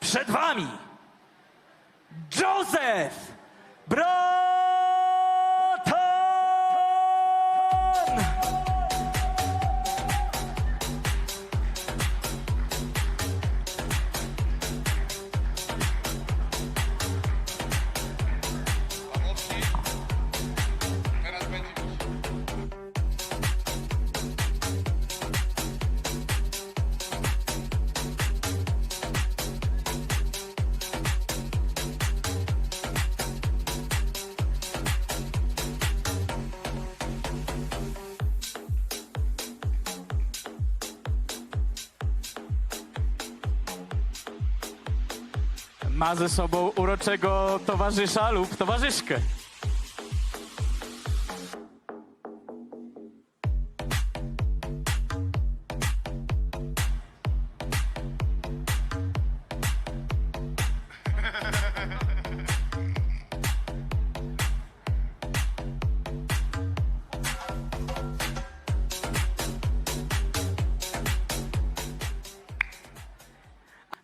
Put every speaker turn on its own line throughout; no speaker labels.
Przed wami Józef Braton! Ma ze sobą uroczego towarzysza lub towarzyszkę.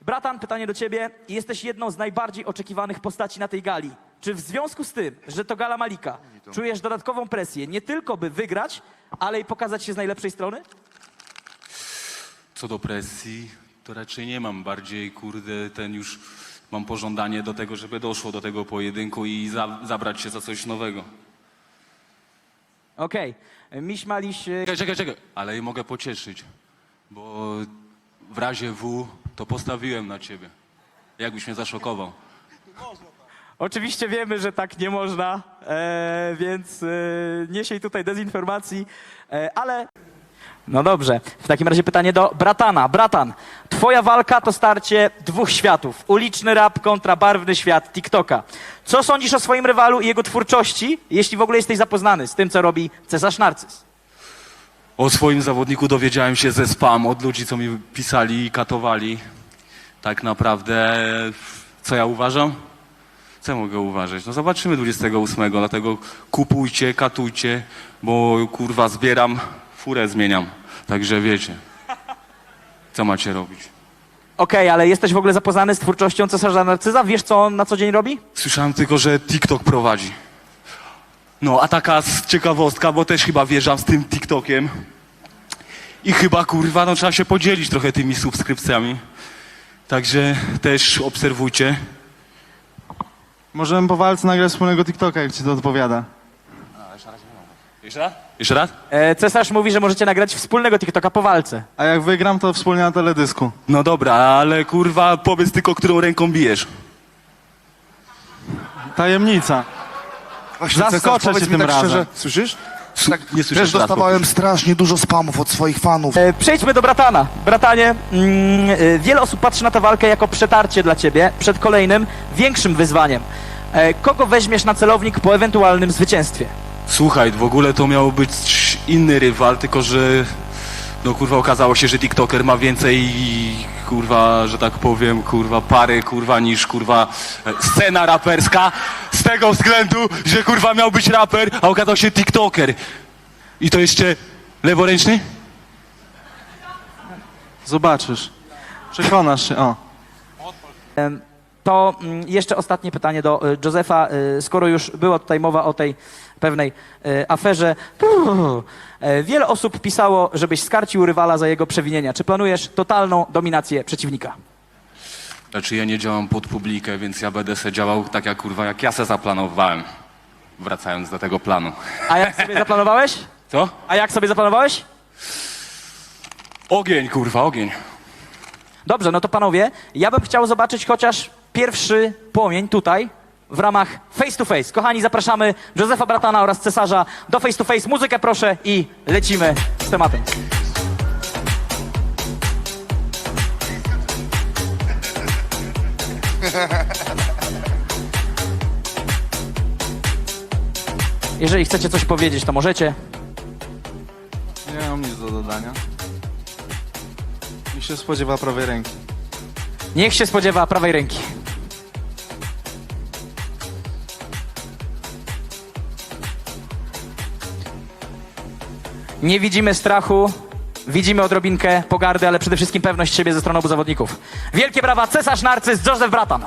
Bratan, pytanie do ciebie. Jesteś jedną z najbardziej oczekiwanych postaci na tej gali. Czy w związku z tym, że to gala Malika, czujesz dodatkową presję nie tylko by wygrać, ale i pokazać się z najlepszej strony?
Co do presji, to raczej nie mam. Bardziej, kurde, ten już mam pożądanie do tego, żeby doszło do tego pojedynku i za, zabrać się za coś nowego.
Okej. Miś Maliś... e,
Czekaj, czekaj, czekaj. Ale mogę pocieszyć, bo w razie W to postawiłem na ciebie. Jakbyś mnie zaszokował.
Oczywiście wiemy, że tak nie można, e, więc e, nie siej tutaj dezinformacji, e, ale... No dobrze, w takim razie pytanie do Bratana. Bratan, twoja walka to starcie dwóch światów. Uliczny rap kontra barwny świat TikToka. Co sądzisz o swoim rywalu i jego twórczości, jeśli w ogóle jesteś zapoznany z tym, co robi Cesarz Narcyz?
O swoim zawodniku dowiedziałem się ze spam, od ludzi, co mi pisali i katowali. Tak naprawdę, co ja uważam? Co ja mogę uważać? No zobaczymy 28, dlatego kupujcie, katujcie, bo kurwa zbieram, furę zmieniam. Także wiecie, co macie robić.
Okej, ale jesteś w ogóle zapoznany z twórczością Cesarza Narcyza? Wiesz, co on na co dzień robi?
Słyszałem tylko, że TikTok prowadzi. No, a taka z- ciekawostka, bo też chyba wjeżdżam z tym TikTokiem. I chyba, kurwa, no trzeba się podzielić trochę tymi subskrypcjami. Także też obserwujcie.
Możemy po walce nagrać wspólnego TikToka, jak ci to odpowiada.
Jeszcze raz? Jeszcze raz?
E, Cesarz mówi, że możecie nagrać wspólnego TikToka po walce.
A jak wygram, to wspólnie na teledysku.
No dobra, ale kurwa, powiedz tylko, którą ręką bijesz.
Tajemnica.
Właśnie,
Zaskoczę
Cezar, powiedz
cię
mi
tym
tak
razem.
Szczerze, słyszysz? Tak,
nie słyszę
Też dostawałem strasznie dużo spamów od swoich fanów.
E, Przejdźmy do Bratana. Bratanie, mm, e, wiele osób patrzy na tę walkę jako przetarcie dla ciebie przed kolejnym, większym wyzwaniem. E, Kogo weźmiesz na celownik po ewentualnym zwycięstwie?
Słuchaj, w ogóle to miał być inny rywal, tylko że no kurwa okazało się, że TikToker ma więcej kurwa, że tak powiem, kurwa pary, kurwa niż kurwa e, scena raperska tego względu, że kurwa miał być raper, a okazał się TikToker. I to jeszcze leworęczny?
Zobaczysz. Przekonasz się. O.
Em, To mm, jeszcze ostatnie pytanie do e, Józefa. E, Skoro już była tutaj mowa o tej pewnej e, aferze, e, wiele osób pisało, żebyś skarcił rywala za jego przewinienia. Czy planujesz totalną dominację przeciwnika?
Znaczy ja nie działam pod publikę, więc ja będę se działał tak jak kurwa, jak ja se zaplanowałem. Wracając do tego planu.
A jak sobie zaplanowałeś?
Co?
A jak sobie zaplanowałeś?
Ogień, kurwa, ogień.
Dobrze, no to panowie, ja bym chciał zobaczyć chociaż pierwszy płomień tutaj w ramach face to face. Kochani, zapraszamy Józefa Bratana oraz Cesarza do face to face. Muzykę proszę i lecimy z tematem. Jeżeli chcecie coś powiedzieć, to możecie.
Nie mam nic do dodania. I się spodziewa prawej ręki.
Niech się spodziewa prawej ręki. Nie widzimy strachu, widzimy odrobinkę pogardy, ale przede wszystkim pewność siebie ze strony obu zawodników. Wielkie brawa, cesarz Narcyz, Joseph Bratan.